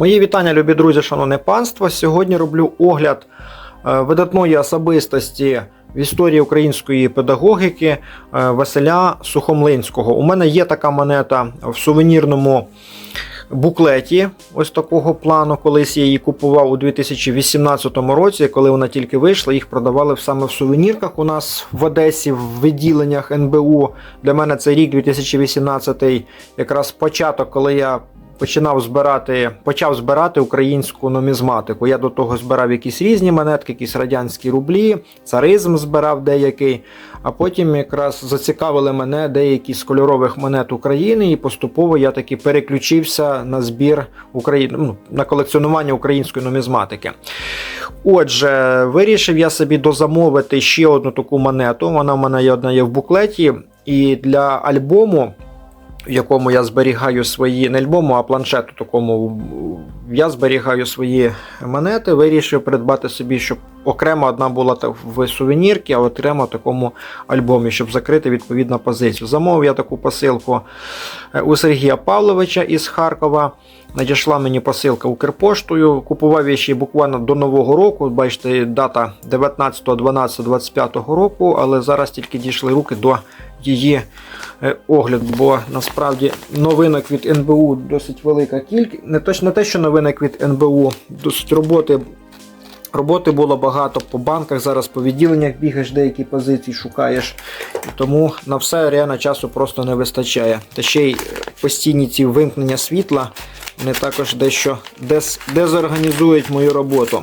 Мої вітання, любі друзі, шановне панство. Сьогодні роблю огляд е, видатної особистості в історії української педагогіки е, Василя Сухомлинського. У мене є така монета в сувенірному буклеті, ось такого плану. Колись я її купував у 2018 році, коли вона тільки вийшла. Їх продавали саме в сувенірках у нас в Одесі, в відділеннях НБУ. Для мене це рік 2018, якраз початок, коли я починав збирати, почав збирати українську нумізматику. Я до того збирав якісь різні монетки, якісь радянські рублі, царизм збирав деякий. А потім якраз зацікавили мене деякі з кольорових монет України, і поступово я таки переключився на збір України, ну, на колекціонування української нумізматики. Отже, вирішив я собі дозамовити ще одну таку монету. Вона в мене одна є в буклеті. І для альбому якому я зберігаю свої не альбому, а планшету такому я зберігаю свої монети. Вирішив придбати собі, щоб окремо одна була в сувенірці, а окремо в такому альбомі, щоб закрити відповідну позицію. Замовив я таку посилку е, у Сергія Павловича із Харкова. Надійшла мені посилка Укрпоштою. Купував я ще буквально до Нового року. Бачите, дата 19.12.25 року, але зараз тільки дійшли руки до її е, огляд, бо насправді новинок від НБУ досить велика кількість. Не точно те, що новинок від НБУ, досить роботи. Роботи було багато по банках, зараз по відділеннях бігаєш, деякі позиції шукаєш. Тому на все реально часу просто не вистачає. Та ще й постійні ці вимкнення світла, вони також дещо дез, дезорганізують мою роботу.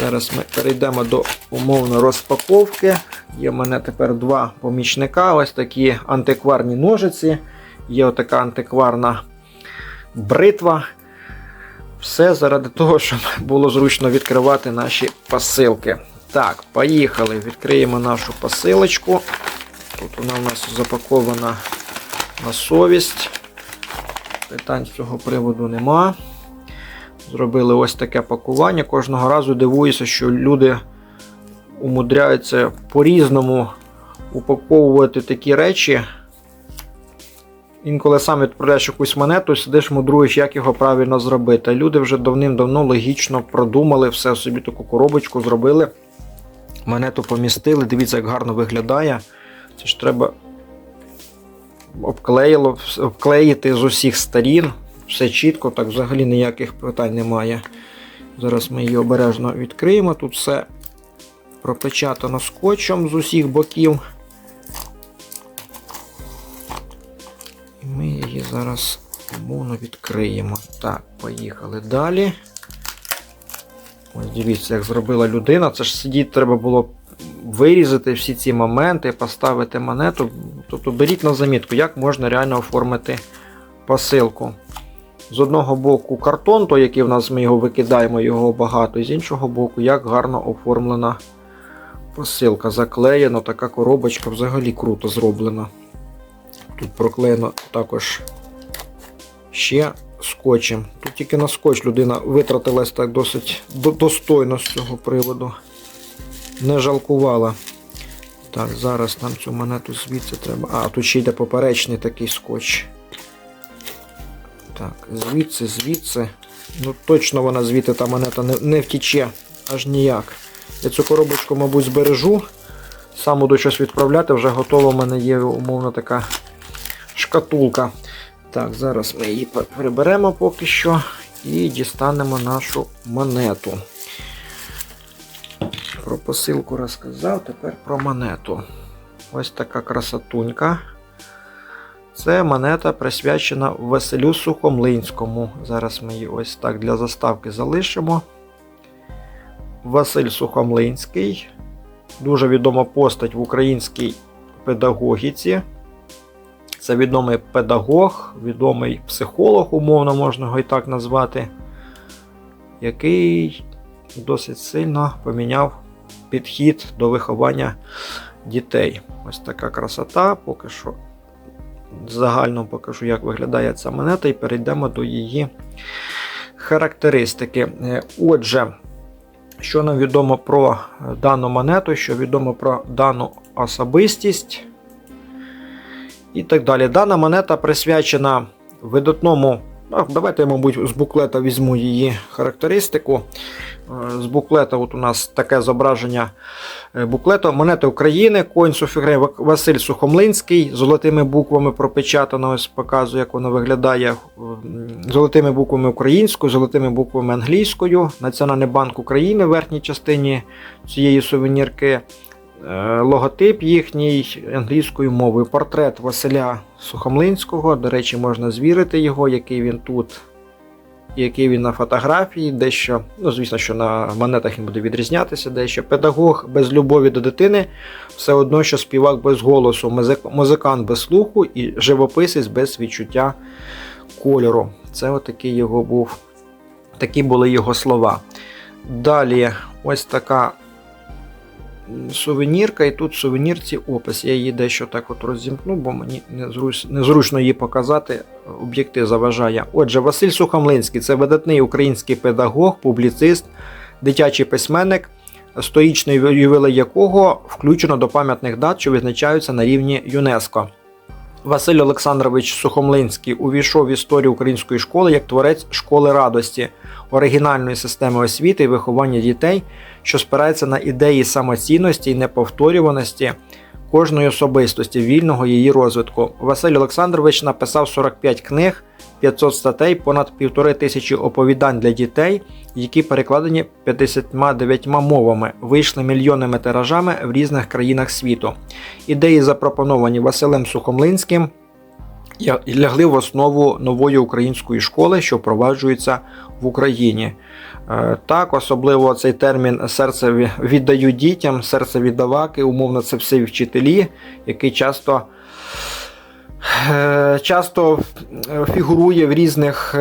Зараз ми перейдемо до умовно розпаковки. Є в мене тепер два помічника, ось такі антикварні ножиці. Є отака антикварна бритва. Все заради того, щоб було зручно відкривати наші посилки. Так, поїхали. Відкриємо нашу посилочку. Тут вона у нас запакована на совість. Питань з цього приводу нема. Зробили ось таке пакування. Кожного разу дивуюся, що люди умудряються по-різному упаковувати такі речі. Інколи сам відправляєш якусь монету, сидиш, мудруєш, як його правильно зробити. Люди вже давним-давно логічно продумали все собі таку коробочку зробили. Монету помістили. Дивіться, як гарно виглядає. Це ж треба обклеїло, обклеїти з усіх сторін. Все чітко, так взагалі ніяких питань немає. Зараз ми її обережно відкриємо. Тут все пропечатано скотчем з усіх боків. Ми її зараз умовно відкриємо. Так, поїхали далі. Ось дивіться, як зробила людина. Це ж сидіти треба було вирізати всі ці моменти, поставити монету. Тобто беріть на замітку, як можна реально оформити посилку. З одного боку картон, той, який в нас ми його викидаємо, його багато, з іншого боку, як гарно оформлена посилка. Заклеєно, така коробочка взагалі круто зроблена. Тут проклеєно також ще скотчем. Тут тільки на скотч людина витратилась так досить достойно з цього приводу. Не жалкувала. Так, зараз нам цю монету звідси треба. А, тут ще йде поперечний такий скотч. Так, звідси, звідси. Ну точно вона звідти та монета не, не втіче аж ніяк. Я цю коробочку, мабуть, збережу. Сам буду щось відправляти, вже готова в мене є умовно така шкатулка. Так, зараз ми її приберемо поки що і дістанемо нашу монету. Про посилку розказав, тепер про монету. Ось така красотунька. Це монета присвячена Василю Сухомлинському. Зараз ми її ось так для заставки залишимо. Василь Сухомлинський. Дуже відома постать в українській педагогіці. Це відомий педагог, відомий психолог, умовно можна його і так назвати, який досить сильно поміняв підхід до виховання дітей. Ось така красота. Поки що загально покажу, як виглядає ця монета, і перейдемо до її характеристики. Е, Отже, що нам відомо про дану монету, що відомо про дану особистість і так далі. Дана монета присвячена видатному А, давайте мабуть, з буклета візьму її характеристику. Е, З буклета от у нас таке зображення е, буклета. Монети України, Coins of Ukraine, Василь Сухомлинський, золотими буквами пропечатано, ось показую, як воно виглядає. М, Золотими буквами українською, золотими буквами англійською. Національний банк України в верхній частині цієї сувенірки. Е, Логотип їхній англійською мовою. Портрет Василя Сухомлинського. До речі, можна звірити його, який він тут, який він на фотографії. Дещо, ну звісно, що на монетах він буде відрізнятися, дещо. Педагог без любові до дитини, все одно, що співак без голосу, музикант без слуху і живописець без відчуття кольору. Це отакий його був. Такі були його слова. Далі, ось така сувенірка, і тут сувенірці опис. Я її дещо так от розімкну, бо мені незручно її показати. Об'єктив заважає. Отже, Василь Сухомлинський це видатний український педагог, публіцист, дитячий письменник, стоїчний ювілей якого включено до пам'ятних дат, що визначаються на рівні ЮНЕСКО. Василь Олександрович Сухомлинський увійшов в історію української школи як творець школи радості, оригінальної системи освіти і виховання дітей, що спирається на ідеї самоцінності і неповторюваності кожної особистості, вільного її розвитку. Василь Олександрович написав 45 книг, 500 статей, понад півтори тисячі оповідань для дітей, які перекладені 59 мовами, вийшли мільйонними тиражами в різних країнах світу. Ідеї, запропоновані Василем Сухомлинським, лягли в основу нової української школи, що впроваджується в Україні. Е, Так, особливо цей термін серце ві- віддаю дітям, серце віддаваки, умовно, це всі вчителі, які часто, е, часто е, фігурує в різних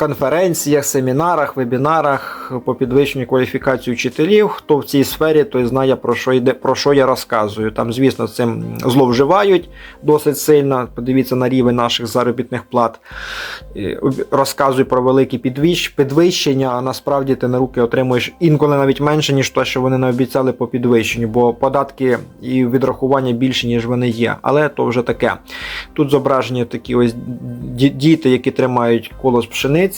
конференціях, семінарах, вебінарах по підвищенню кваліфікації вчителів. Хто в цій сфері, той знає про що йде, про що я розказую. Там, звісно, цим зловживають досить сильно. Подивіться на рівень наших заробітних плат. Розказуй про великі підвищення, а насправді ти на руки отримуєш інколи навіть менше, ніж те, що вони не обіцяли по підвищенню, бо податки і відрахування більше, ніж вони є. Але то вже таке. Тут зображені такі ось діти, які тримають колос пшениці.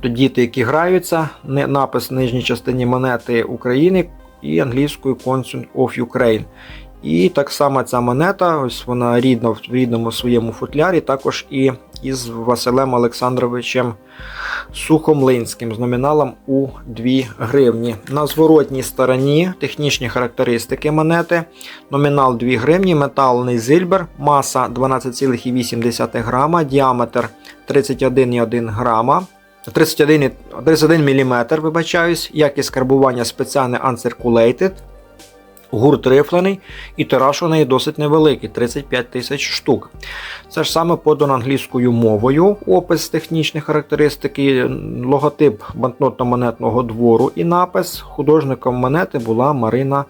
Тут діти, які граються, напис в нижній частині монети України і англійською Consul of Ukraine. І так само ця монета, ось вона рідна в рідному своєму футлярі, також і із Василем Олександровичем Сухомлинським з номіналом у 2 гривні. На зворотній стороні технічні характеристики монети. Номінал 2 гривні, металний зильбер, маса 12,8 грама, діаметр 31,1 грама. 31, 31 мм, вибачаюсь, якість карбування спеціальне uncirculated, гурт рифлений і тираж у неї досить невеликий 35 тисяч штук. Це ж саме подано англійською мовою, опис технічних характеристики, логотип банкнотно-монетного двору і напис. Художником монети була Марина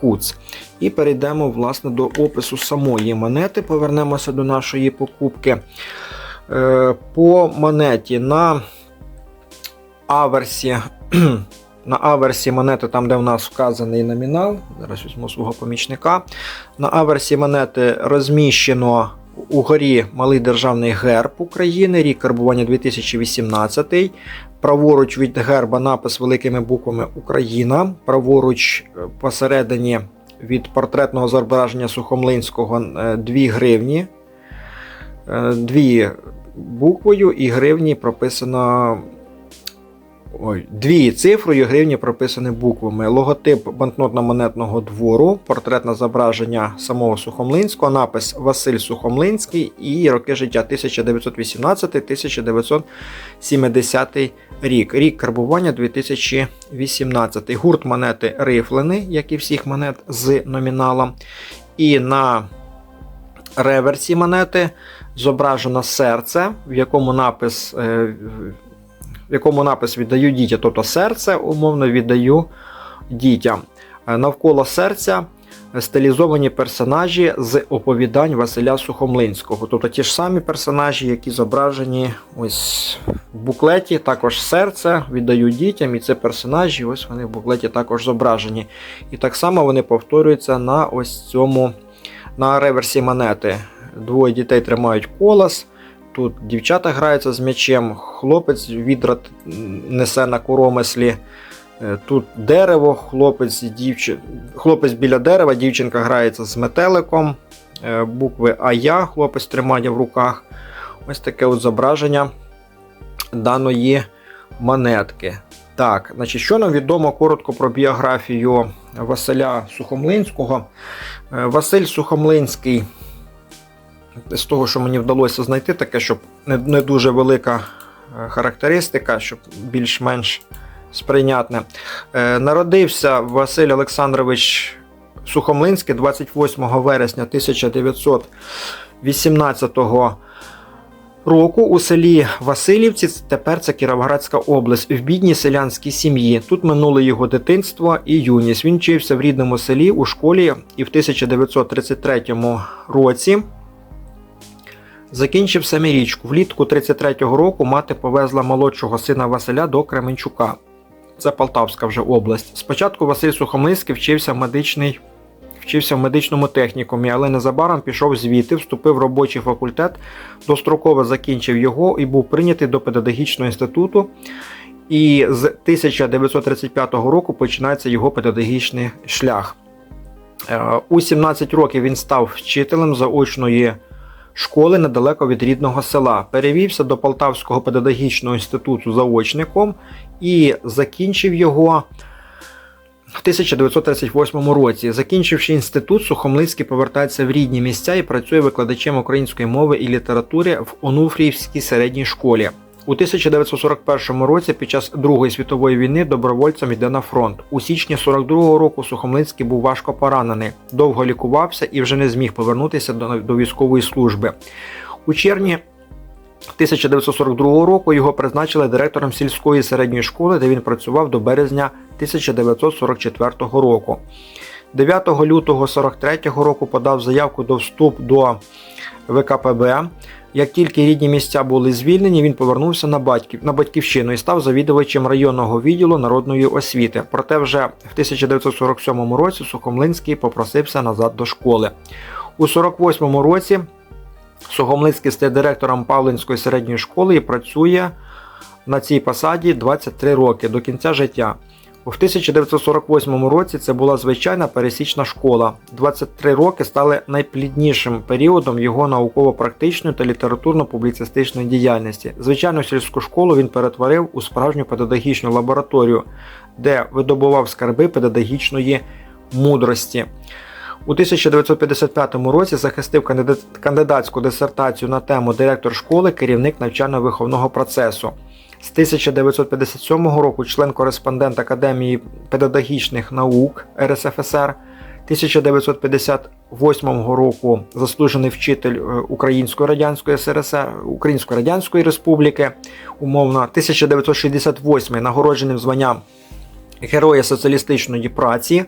Куц. І перейдемо власне до опису самої монети. Повернемося до нашої покупки. Е, По монеті на аверсі. На аверсі монети, там, де в нас вказаний номінал, зараз візьму свого помічника. На аверсі монети розміщено угорі малий державний герб України, рік карбування 2018. Праворуч від герба напис великими буквами Україна. Праворуч е, посередині від портретного зображення Сухомлинського 2 гривні. Е, Дві буквою і гривні прописано. Ой, дві цифрою гривні прописані буквами. Логотип банкнотно-монетного двору, портретне зображення самого Сухомлинського, напис Василь Сухомлинський і роки життя 1918-1970 рік. Рік карбування 2018. Гурт монети рифлений, як і всіх монет з номіналом. І на реверсі монети зображено серце, в якому напис. е, в якому напис віддаю дітям, тобто серце умовно віддаю дітям. Е, Навколо серця стилізовані персонажі з оповідань Василя Сухомлинського. Тобто ті ж самі персонажі, які зображені ось в буклеті, також серце віддаю дітям, і це персонажі, ось вони в буклеті також зображені. І так само вони повторюються на ось цьому на реверсі монети. Двоє дітей тримають колос. Тут дівчата граються з м'ячем, хлопець відра несе на коромислі. Е, Тут дерево, хлопець, і дівчин... хлопець біля дерева, дівчинка грається з метеликом. Е, Букви АЯ хлопець тримає в руках. Ось таке от зображення даної монетки. Так, значить, що нам відомо коротко про біографію Василя Сухомлинського. Е, Василь Сухомлинський, з того, що мені вдалося знайти, таке, щоб не, не дуже велика е, характеристика, щоб більш-менш сприйнятне. Е, Народився Василь Олександрович Сухомлинський 28 вересня 1918 року у селі Васильівці, тепер це Кіровоградська область, в бідній селянській сім'ї. Тут минуло його дитинство і юність. Він вчився в рідному селі у школі і в 1933 році закінчив семирічку. Влітку 33-го року мати повезла молодшого сина Василя до Кременчука. Це Полтавська вже область. Спочатку Василь Сухомлинський вчився в медичний. Вчився в медичному технікумі, але незабаром пішов звідти, вступив в робочий факультет, достроково закінчив його і був прийнятий до педагогічного інституту. І з 1935 року починається його педагогічний шлях. Е, У 17 років він став вчителем заочної школи недалеко від рідного села. Перевівся до Полтавського педагогічного інституту заочником і закінчив його в 1938 році. Закінчивши інститут, Сухомлинський повертається в рідні місця і працює викладачем української мови і літератури в Онуфріївській середній школі. У 1941 році під час Другої світової війни добровольцем йде на фронт. У січні 42-го року Сухомлинський був важко поранений, довго лікувався і вже не зміг повернутися до, до військової служби. У червні 1942 року його призначили директором сільської середньої школи, де він працював до березня 1944 року. 9 лютого 43 року подав заявку до вступ до ВКПБ. Як тільки рідні місця були звільнені, він повернувся на батьків на батьківщину і став завідувачем районного відділу народної освіти. Проте вже в 1947 році Сухомлинський попросився назад до школи. У 48-му році Сухомлинський стає директором Павлинської середньої школи і працює на цій посаді 23 роки до кінця життя. У 1948 році це була звичайна пересічна школа. 23 роки стали найпліднішим періодом його науково-практичної та літературно-публіцистичної діяльності. Звичайну сільську школу він перетворив у справжню педагогічну лабораторію, де видобував скарби педагогічної мудрості. У 1955 році захистив кандидатську дисертацію на тему директор школи, керівник навчально-виховного процесу. З 1957 року член-кореспондент Академії педагогічних наук РСФСР. 1958 року заслужений вчитель е, Української радянської СРСР, Української Радянської Республіки, умовно 1968 нагородженим званням Героя соціалістичної праці.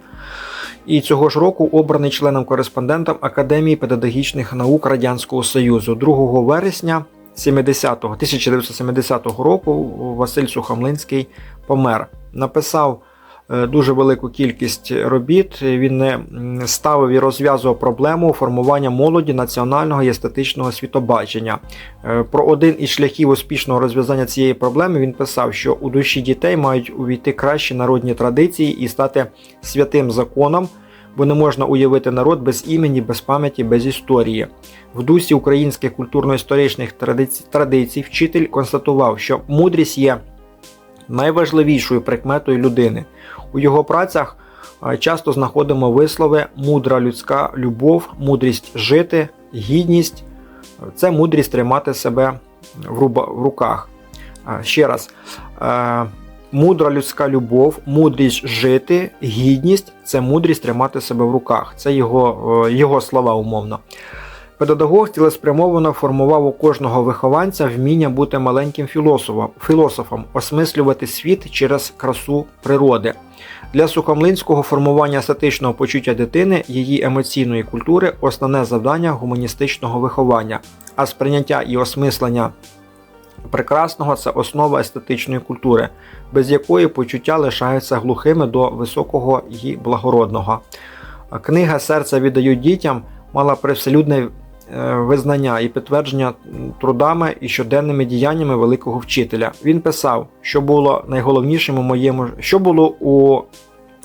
І цього ж року обраний членом-кореспондентом Академії педагогічних наук Радянського Союзу 2 вересня 70-го, 1970 року Василь Сухомлинський помер. Написав е, дуже велику кількість робіт. Він ставив і розв'язував проблему формування молоді національного і естетичного світобачення. Е, Про один із шляхів успішного розв'язання цієї проблеми він писав, що у душі дітей мають увійти кращі народні традиції і стати святим законом, бо не можна уявити народ без імені, без пам'яті, без історії. В дусі українських культурно-історичних традицій, традицій вчитель констатував, що мудрість є найважливішою прикметою людини. У його працях часто знаходимо вислови мудра людська любов, мудрість жити, гідність це мудрість тримати себе в руках. Ще раз. Мудра людська любов, мудрість жити, гідність це мудрість тримати себе в руках. Це його, е, його слова умовно. Педагог цілеспрямовано формував у кожного вихованця вміння бути маленьким філософом, осмислювати світ через красу природи. Для Сухомлинського формування естетичного почуття дитини, її емоційної культури основне завдання гуманістичного виховання, а сприйняття і осмислення прекрасного це основа естетичної культури, без якої почуття лишаються глухими до високого і благородного. Книга Серце віддають дітям мала привселюдне е, визнання і підтвердження трудами і щоденними діяннями великого вчителя. Він писав, що було найголовнішим у моєму що було у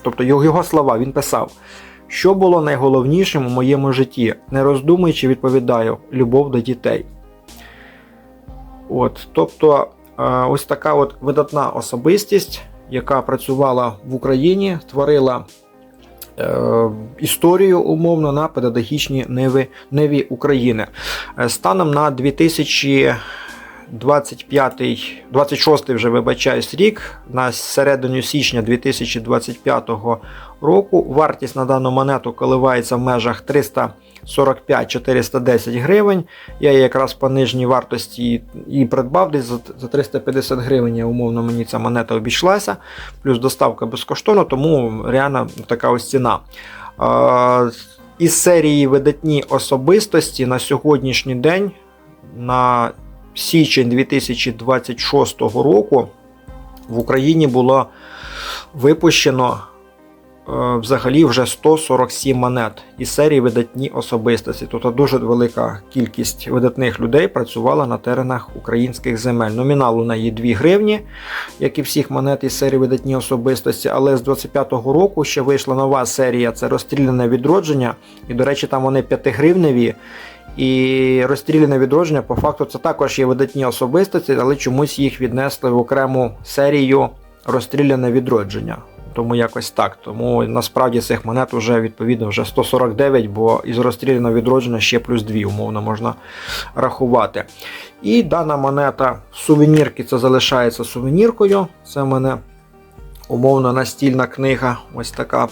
тобто його слова, він писав. Що було найголовнішим у моєму житті? Не роздумуючи, відповідаю, любов до дітей. От, тобто, е, ось така от видатна особистість, яка працювала в Україні, творила е, історію умовно на педагогічній ниві, ниві України. Е, Станом на 2025, 26 вже вибачаюсь рік, на середину січня 2025 року вартість на дану монету коливається в межах 345-410 гривень. Я її якраз по нижній вартості її придбав десь за за 350 гривень. Умовно мені ця монета обійшлася, плюс доставка безкоштовна, тому реально така ось ціна. Із серії видатні особистості на сьогоднішній день, на січень 2026 року, в Україні було випущено е, взагалі вже 147 монет із серії видатні особистості. Тобто дуже велика кількість видатних людей працювала на теренах українських земель. Номінал у неї 2 гривні, як і всіх монет із серії видатні особистості. Але з 25-го року ще вийшла нова серія це розстріляне відродження. І, до речі, там вони 5 гривневі. І розстріляне відродження, по факту, це також є видатні особистості, але чомусь їх віднесли в окрему серію розстріляне відродження. Тому якось так. Тому насправді цих монет вже відповідно вже 149, бо із розстріляного відродження ще плюс 2, умовно можна рахувати. І дана монета сувенірки це залишається сувеніркою. Це в мене умовно настільна книга. Ось така.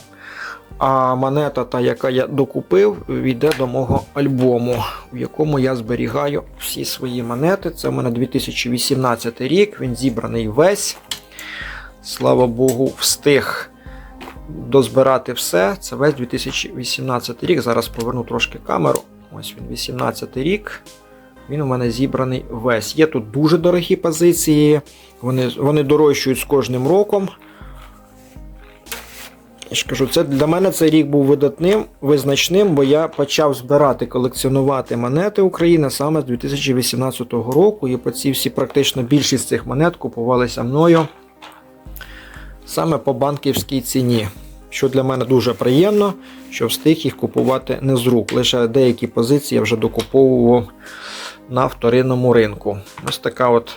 А монета, та, яка я докупив, війде до мого альбому, в якому я зберігаю всі свої монети. Це в мене 2018 рік, він зібраний весь. Слава Богу, встиг дозбирати все. Це весь 2018 рік. Зараз поверну трошки камеру. Ось він, 18 рік. Він у мене зібраний весь. Є тут дуже дорогі позиції, вони, вони дорожчують з кожним роком. Я ж кажу, це для мене цей рік був видатним, визначним, бо я почав збирати, колекціонувати монети України саме з 2018 року. І по ці всі практично більшість цих монет купувалися мною саме по банківській ціні. Що для мене дуже приємно, що встиг їх купувати не з рук. Лише деякі позиції я вже докуповував на вторинному ринку. Ось така от,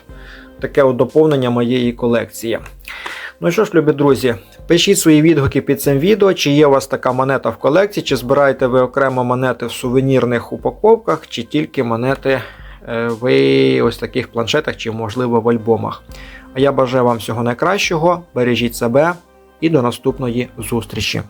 таке от доповнення моєї колекції. Ну що ж, любі друзі, пишіть свої відгуки під цим відео, чи є у вас така монета в колекції, чи збираєте ви окремо монети в сувенірних упаковках, чи тільки монети е, в ось таких планшетах, чи, можливо, в альбомах. А я бажаю вам всього найкращого, бережіть себе і до наступної зустрічі.